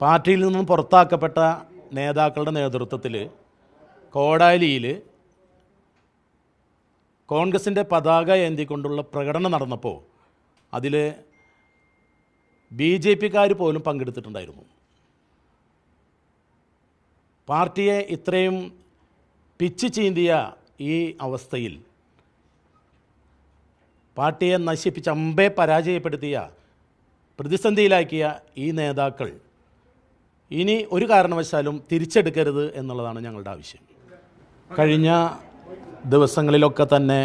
പാർട്ടിയിൽ നിന്നും പുറത്താക്കപ്പെട്ട നേതാക്കളുടെ നേതൃത്വത്തിൽ കോടാലിയിൽ കോൺഗ്രസിന്റെ പതാക ഏന്തിക്കൊണ്ടുള്ള പ്രകടനം നടന്നപ്പോൾ അതിൽ ബി ജെ പിക്കാർ പോലും പങ്കെടുത്തിട്ടുണ്ടായിരുന്നു. പാർട്ടിയെ ഇത്രയും പിച്ച് ചീന്തിയ ഈ അവസ്ഥയിൽ പാർട്ടിയെ നശിപ്പിച്ച് അമ്പെ പരാജയപ്പെടുത്തിയ പ്രതിസന്ധിയിലാക്കിയ ഈ നേതാക്കൾ ഇനി ഒരു കാരണവശാലും തിരിച്ചെടുക്കരുത് എന്നുള്ളതാണ് ഞങ്ങളുടെ ആവശ്യം. കഴിഞ്ഞ ദിവസങ്ങളിലൊക്കെ തന്നെ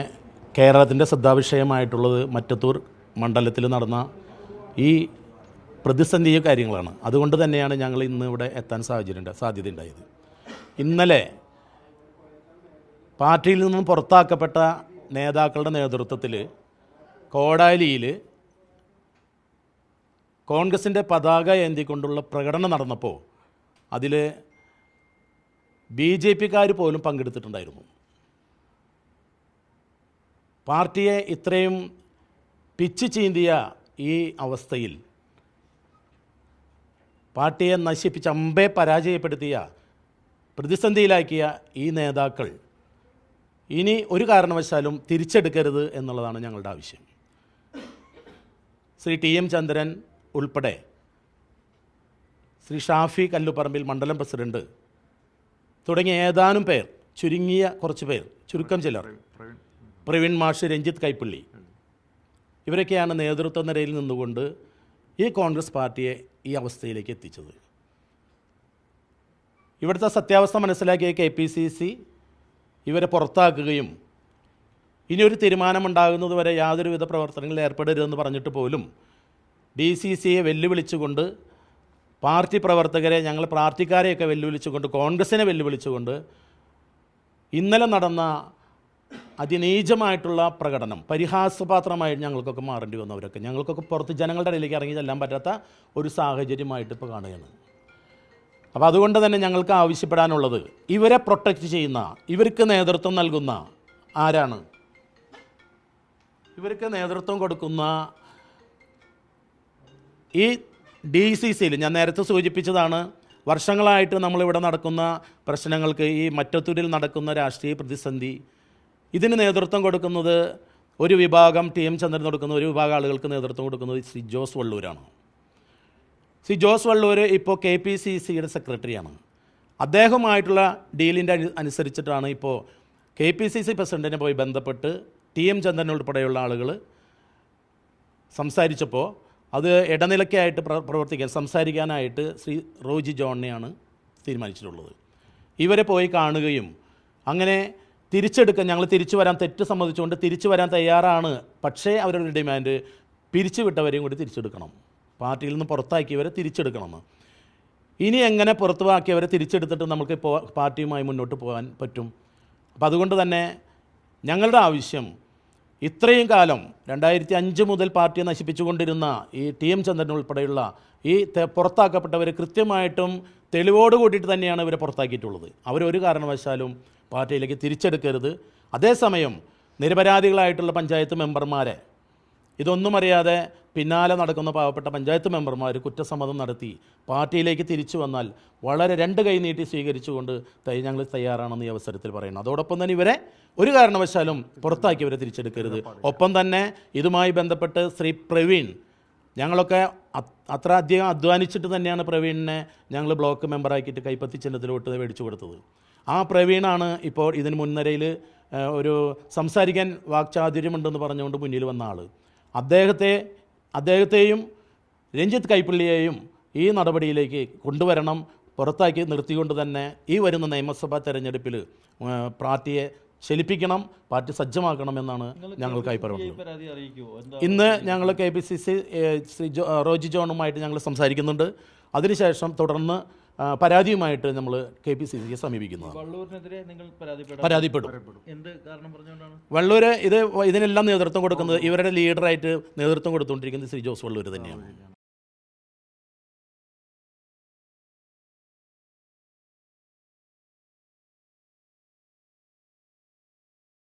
കേരളത്തിന്റെ ശ്രദ്ധാവിഷയമായിട്ടുള്ളത് മറ്റത്തൂർ മണ്ഡലത്തിൽ നടന്ന ഈ പ്രതിസന്ധി കാര്യങ്ങളാണ്. അതുകൊണ്ട് തന്നെയാണ് ഞങ്ങൾ ഇന്ന് ഇവിടെ എത്താൻ സാഹചര്യം സാധ്യത ഉണ്ടായത്. ഇന്നലെ പാർട്ടിയിൽ നിന്നും പുറത്താക്കപ്പെട്ട നേതാക്കളുടെ നേതൃത്വത്തിൽ കോടാലിയിൽ കോൺഗ്രസിന്റെ പതാക ഏന്തിക്കൊണ്ടുള്ള പ്രകടനം നടന്നപ്പോൾ അതിൽ ബി ജെ പിക്കാർ പോലും പങ്കെടുത്തിട്ടുണ്ടായിരുന്നു. പാർട്ടിയെ ഇത്രയും പിച്ച് ചീന്തിയ ഈ അവസ്ഥയിൽ പാർട്ടിയെ നശിപ്പിച്ച് അമ്പെ പരാജയപ്പെടുത്തിയ പ്രതിസന്ധിയിലാക്കിയ ഈ നേതാക്കൾ ഇനി ഒരു കാരണവശാലും തിരിച്ചെടുക്കരുത് എന്നുള്ളതാണ് ഞങ്ങളുടെ ആവശ്യം. ശ്രീ ടി എം ചന്ദ്രൻ ഉൾപ്പെടെ ശ്രീ ഷാഫി കല്ലുപറമ്പിൽ മണ്ഡലം പ്രസിഡന്റ് തുടങ്ങിയ ഏതാനും പേർ ചുരുങ്ങിയ കുറച്ച് പേർ ചുരുക്കം ചിലർ. പ്രവീൺ മാഷ് രഞ്ജിത്ത് കൈപ്പള്ളി. ഇവരൊക്കെയാണ് നേതൃത്വ നിരയിൽ നിന്നുകൊണ്ട് ഈ കോൺഗ്രസ് പാർട്ടിയെ ഈ അവസ്ഥയിലേക്ക് എത്തിച്ചത്. ഇവിടുത്തെ സത്യാവസ്ഥ മനസ്സിലാക്കിയ കെ പി സി സി ഇവരെ പുറത്താക്കുകയും ഇനിയൊരു തീരുമാനമുണ്ടാകുന്നതുവരെ തീരുമാനമുണ്ടാകുന്നത് വരെ യാതൊരുവിധ പ്രവർത്തനങ്ങളിൽ ഏർപ്പെടരുതെന്ന് പറഞ്ഞിട്ട് പോലും ഡി സി സിയെ വെല്ലുവിളിച്ചുകൊണ്ട് പാർട്ടി പ്രവർത്തകരെ ഞങ്ങൾ പ്രാർത്ഥിക്കാരെയൊക്കെ വെല്ലുവിളിച്ചുകൊണ്ട് കോൺഗ്രസിനെ വെല്ലുവിളിച്ചുകൊണ്ട് ഇന്നലെ നടന്ന അതിനീചമായിട്ടുള്ള പ്രകടനം പരിഹാസപാത്രമായി ഞങ്ങൾക്കൊക്കെ മാറേണ്ടി വന്നു അവരൊക്കെ ഞങ്ങൾക്കൊക്കെ പുറത്ത് ജനങ്ങളുടെ ഇടയിലേക്ക് ഇറങ്ങി ചെല്ലാൻ പറ്റാത്ത ഒരു സാഹചര്യമായിട്ട് ഇപ്പോൾ കാണുകയാണ്. അപ്പോൾ അതുകൊണ്ട് തന്നെ ഞങ്ങൾക്ക് ആവശ്യപ്പെടാനുള്ളത് ഇവരെ പ്രൊട്ടക്റ്റ് ചെയ്യുന്ന ഇവർക്ക് നേതൃത്വം നൽകുന്ന ആരാണ്? ഇവർക്ക് നേതൃത്വം കൊടുക്കുന്ന ഈ ഡി സി സിയിൽ ഞാൻ നേരത്തെ സൂചിപ്പിച്ചതാണ് വർഷങ്ങളായിട്ട് നമ്മളിവിടെ നടക്കുന്ന പ്രശ്നങ്ങൾക്ക് ഈ മറ്റത്തൂരിൽ നടക്കുന്ന രാഷ്ട്രീയ പ്രതിസന്ധി ഇതിന് നേതൃത്വം കൊടുക്കുന്നത് ഒരു വിഭാഗം ടി എം ചന്ദ്രൻ കൊടുക്കുന്ന ഒരു വിഭാഗം ആളുകൾക്ക് നേതൃത്വം കൊടുക്കുന്നത് സി ജോസ് വള്ളൂരാണ്. സി ജോസ് വള്ളൂർ ഇപ്പോൾ കെ പി സി സിയുടെ സെക്രട്ടറിയാണ്. അദ്ദേഹവുമായിട്ടുള്ള ഡീലിന്റെ അനുസരിച്ചിട്ടാണ് ഇപ്പോൾ കെ പി സി സി പ്രസിഡന്റിനെ പോയി ബന്ധപ്പെട്ട് ടി എം ചന്ദ്രൻ ഉൾപ്പെടെയുള്ള ആളുകൾ സംസാരിച്ചപ്പോൾ അത് ഇടനിലക്കായിട്ട് പ്ര പ്രവർത്തിക്കാൻ സംസാരിക്കാനായിട്ട് ശ്രീ റോജി ജോണിനെയാണ് തീരുമാനിച്ചിട്ടുള്ളത്. ഇവരെ പോയി കാണുകയും അങ്ങനെ തിരിച്ചെടുക്കാൻ ഞങ്ങൾ തിരിച്ചു വരാൻ തെറ്റ് സമ്മതിച്ചുകൊണ്ട് തിരിച്ചു വരാൻ തയ്യാറാണ്. പക്ഷേ അവരുടെ ഡിമാൻഡ് പിരിച്ചുവിട്ടവരെയും കൂടി തിരിച്ചെടുക്കണം. പാർട്ടിയിൽ നിന്ന് പുറത്താക്കിയവരെ തിരിച്ചെടുക്കണമെന്ന്. ഇനി എങ്ങനെ പുറത്തുവാക്കിയവരെ തിരിച്ചെടുത്തിട്ട് നമുക്ക് പാർട്ടിയുമായി മുന്നോട്ട് പോകാൻ പറ്റും? അപ്പോൾ അതുകൊണ്ട് തന്നെ ഞങ്ങളുടെ ആവശ്യം ഇത്രയും കാലം രണ്ടായിരത്തി അഞ്ച് മുതൽ പാർട്ടിയെ നശിപ്പിച്ചുകൊണ്ടിരുന്ന ഈ ടി എം ചന്ദ്രൻ ഉൾപ്പെടെയുള്ള ഈ പുറത്താക്കപ്പെട്ടവരെ കൃത്യമായിട്ടും തെളിവോട് കൂട്ടിയിട്ട് തന്നെയാണ് ഇവരെ പുറത്താക്കിയിട്ടുള്ളത്. അവരൊരു കാരണവശാലും പാർട്ടിയിലേക്ക് തിരിച്ചെടുക്കരുത്. അതേസമയം നിരപരാധികളായിട്ടുള്ള പഞ്ചായത്ത് മെമ്പർമാരെ ഇതൊന്നും അറിയാതെ പിന്നാലെ നടക്കുന്ന പാവപ്പെട്ട പഞ്ചായത്ത് മെമ്പർമാർ കുറ്റസമ്മതം നടത്തി പാർട്ടിയിലേക്ക് തിരിച്ചു വന്നാൽ വളരെ രണ്ട് കൈ നീട്ടി സ്വീകരിച്ചുകൊണ്ട് ഞങ്ങൾ തയ്യാറാണെന്ന് ഈ അവസരത്തിൽ പറയുന്നു. അതോടൊപ്പം തന്നെ ഇവരെ ഒരു കാരണവശാലും പുറത്താക്കി ഇവരെ തിരിച്ചെടുക്കരുത്. ഒപ്പം തന്നെ ഇതുമായി ബന്ധപ്പെട്ട് ശ്രീ പ്രവീൺ ഞങ്ങളൊക്കെ അത്ര അധികം അധ്വാനിച്ചിട്ട് തന്നെയാണ് പ്രവീണിനെ ഞങ്ങൾ ബ്ലോക്ക് മെമ്പറാക്കിയിട്ട് കൈപ്പത്തി ചിഹ്നത്തിലോട്ട് മേടിച്ചു കൊടുത്തത്. ആ പ്രവീണാണ് ഇപ്പോൾ ഇതിന് മുൻനിരയിൽ ഒരു സംസാരിക്കാൻ വാക്ചാതുര്യമുണ്ടെന്ന് പറഞ്ഞുകൊണ്ട് മുന്നിൽ വന്ന ആൾ അദ്ദേഹത്തെ അദ്ദേഹത്തെയും രഞ്ജിത്ത് കൈപ്പള്ളിയെയും ഈ നടപടിയിലേക്ക് കൊണ്ടുവരണം പുറത്താക്കി നിർത്തിക്കൊണ്ട് തന്നെ ഈ വരുന്ന നിയമസഭാ തെരഞ്ഞെടുപ്പിൽ പാർട്ടിയെ ശലിപ്പിക്കണം പാർട്ടി സജ്ജമാക്കണമെന്നാണ് ഞങ്ങൾക്കായി പറയുന്നത് പരാതി ഇന്ന് ഞങ്ങൾ K P C C Shri ജോ റോജി ജോണുമായിട്ട് ഞങ്ങൾ സംസാരിക്കുന്നുണ്ട്. അതിനുശേഷം തുടർന്ന് പരാതിയുമായിട്ട് നമ്മൾ കെ പി സി സിയെ സമീപിക്കുന്നതാണ്. പരാതിപ്പെടാം. വള്ളൂര് ഇത് ഇതിനെല്ലാം നേതൃത്വം കൊടുക്കുന്നത് ഇവരുടെ ലീഡറായിട്ട് നേതൃത്വം കൊടുത്തുകൊണ്ടിരിക്കുന്നത് ശ്രീ ജോസ് വള്ളൂർ തന്നെയാണ്.